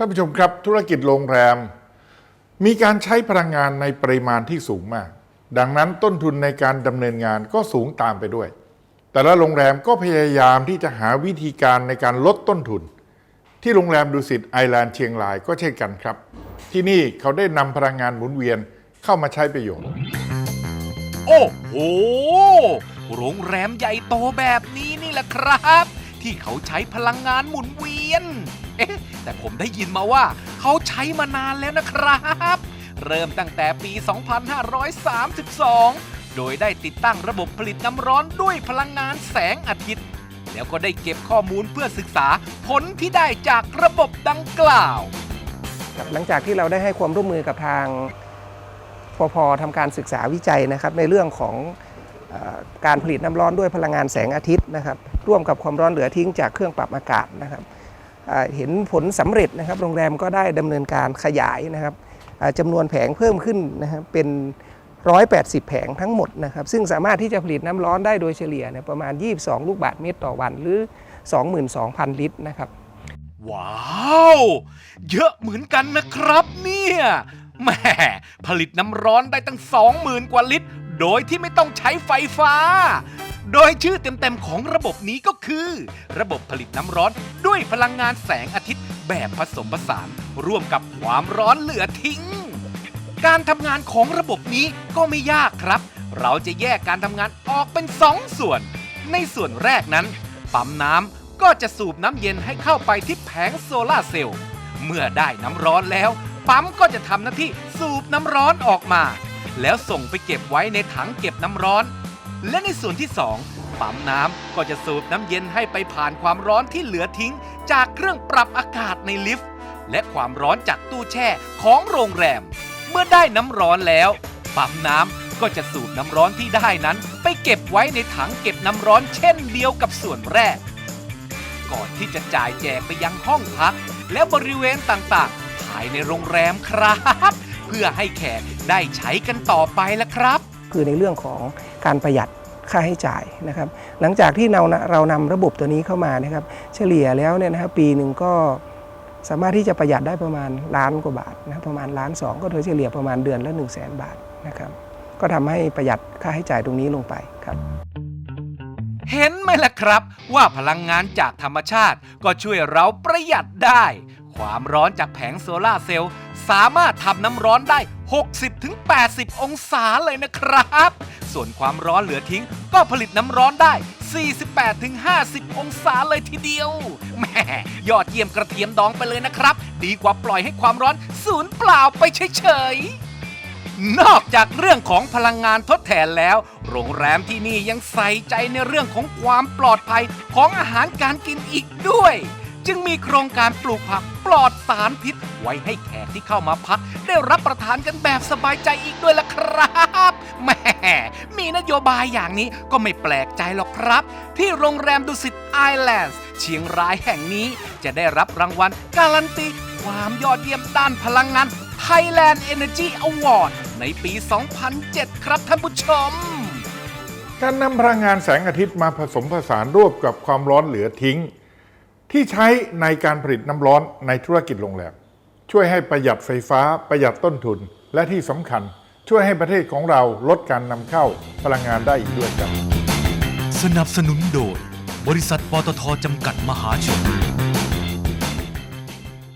ท่านผู้ชมครับธุรกิจโรงแรม มีการใช้พลังงานในปริมาณที่สูงมาก ดังนั้นต้นทุนในการดำเนินงานก็สูงตามไปด้วย แต่ละโรงแรมก็พยายามที่จะหาวิธีการในการลดต้นทุน ที่โรงแรมดุสิตไอแลนด์เชียงรายก็เช่นกันครับ ที่นี่เขาได้นำพลังงานหมุนเวียนเข้ามาใช้ประโยชน์ โอ้โห โรงแรมใหญ่โตแบบนี้นี่แหละครับ ที่เขาใช้พลังงานหมุนเวียน แต่ผมได้ยินมาว่าเขาใช้มานานแล้วนะครับ เริ่มตั้งแต่ปี 2532 โดยได้ติดตั้งระบบผลิตน้ำร้อนด้วยพลังงานแสงอาทิตย์ แล้วก็ได้เก็บข้อมูลเพื่อศึกษาผลที่ได้จากระบบดังกล่าว หลังจากที่เราได้ให้ความร่วมมือกับทางพพทำการศึกษาวิจัยนะครับในเรื่องของอการผลิตน้ำร้อนด้วยพลังงานแสงอาทิตย์นะครับร่วมกับความร้อนเหลือทิ้งจากเครื่องปรับอากาศนะครับ เห็นผลสำเร็จนะครับ โรงแรมก็ได้ดำเนินการขยายนะครับจำนวนแผงเพิ่มขึ้นนะครับเป็น 180 แผงทั้งหมดนะครับ ซึ่งสามารถที่จะผลิตน้ำร้อนได้โดยเฉลี่ยเนี่ยประมาณ 22 ลูกบาศก์เมตรต่อวันหรือ 22,000 ลิตรนะครับว้าว เยอะเหมือนกันนะครับเนี่ยแหม่ผลิตน้ำร้อนได้ตั้ง 20,000 กว่าลิตร โดยที่ไม่ต้องใช้ไฟฟ้า โดยชื่อเต็มๆของระบบนี้ก็คือ ระบบผลิตน้ำร้อนด้วยพลังงานแสงอาทิตย์แบบผสมผสาน ร่วมกับความร้อนเหลือทิ้ง การทำงานของระบบนี้ก็ไม่ยากครับ เราจะแยกการทำงานออกเป็น2ส่วน ในส่วนแรกนั้น ปั๊มน้ำก็จะสูบน้ำเย็นให้เข้าไปที่แผงโซลาร์เซลล์เมื่อได้น้ำร้อนแล้ว ปั๊มก็จะทำหน้าที่สูบน้ำร้อนออกมา แล้วส่งไปเก็บไว้ในถังเก็บน้ำร้อน และในส่วนที่ 2 ปั๊มน้ำก็จะสูบน้ำเย็นให้ไปผ่านความร้อนที่เหลือทิ้ง จากเครื่องปรับอากาศในลิฟต์ และความร้อนจากตู้แช่ของโรงแรม เมื่อได้น้ำร้อนแล้ว ปั๊มน้ำก็จะสูบน้ำร้อนที่ได้นั้น ไปเก็บไว้ในถังเก็บน้ำร้อนเช่นเดียวกับส่วนแรก ก่อนที่จะจ่ายแจกไปยังห้องพัก และบริเวณต่างๆ ภายในโรงแรมครับ เพื่อให้แขกได้ใช้กันต่อไปละครับ คือในเรื่องของ การประหยัดค่าใช้จ่ายนะครับ หลังจากที่เราเรานำระบบตัวนี้เข้ามานะครับ เฉลี่ยแล้วเนี่ยนะครับปีหนึ่งก็สามารถที่จะประหยัดได้ประมาณล้านกว่าบาทนะรประมาณล้านสองก็โดยเฉลี่ยประมาณเดือนละ1 0 0 0 0แสนบาทนะครับก็ทำให้ประหยัดค่าใช้จ่ายตรงนี้ลงไปครับ เห็นไหมล่ะครับ ว่าพลังงานจากธรรมชาติก็ช่วยเราประหยัดได้ ความร้อนจากแผงโซลาร์เซลล์สามารถทำน้ำร้อนได้ 60-80 องศาเลยนะครับ ส่วนความร้อนเหลือทิ้ง ก็ผลิตน้ำร้อนได้ 48-50 องศาเลยทีเดียวแหม่ยอดเยี่ยมกระเทียมดองไปเลยนะครับ ดีกว่าปล่อยให้ความร้อนสูญเปล่าไปเฉยๆ นอกจากเรื่องของพลังงานทดแทนแล้ว โรงแรมที่นี่ยังใส่ใจในเรื่องของความปลอดภัยของอาหารการกินอีกด้วย จึงมีโครงการปลูกผักปลอดสารพิษ ไว้ให้แขกที่เข้ามาพัก ได้รับประทานกันแบบสบายใจอีกด้วยล่ะครับแหม่มีนโยบายอย่างนี้ก็ไม่แปลกใจหรอกครับ ที่โรงแรมดุสิตไอแลนด์เชียงรายแห่งนี้จะได้รับรางวัลการันตีความยอดเยี่ยมด้านพลังงาน Thailand Energy Award ในปี 2007 ครับท่านผู้ชม การนำพลังงานแสงอาทิตย์มาผสมผสานร่วมกับความร้อนเหลือทิ้ง ที่ใช้ในการผลิตน้ำร้อนในธุรกิจโรงแรมช่วยให้ประหยัดไฟฟ้าประหยัดต้นทุน และที่สำคัญ ช่วยให้ประเทศของเราลดการนำเข้าพลังงานได้อีกด้วยครับ สนับสนุนโดย บริษัทปตทจำกัดมหาชน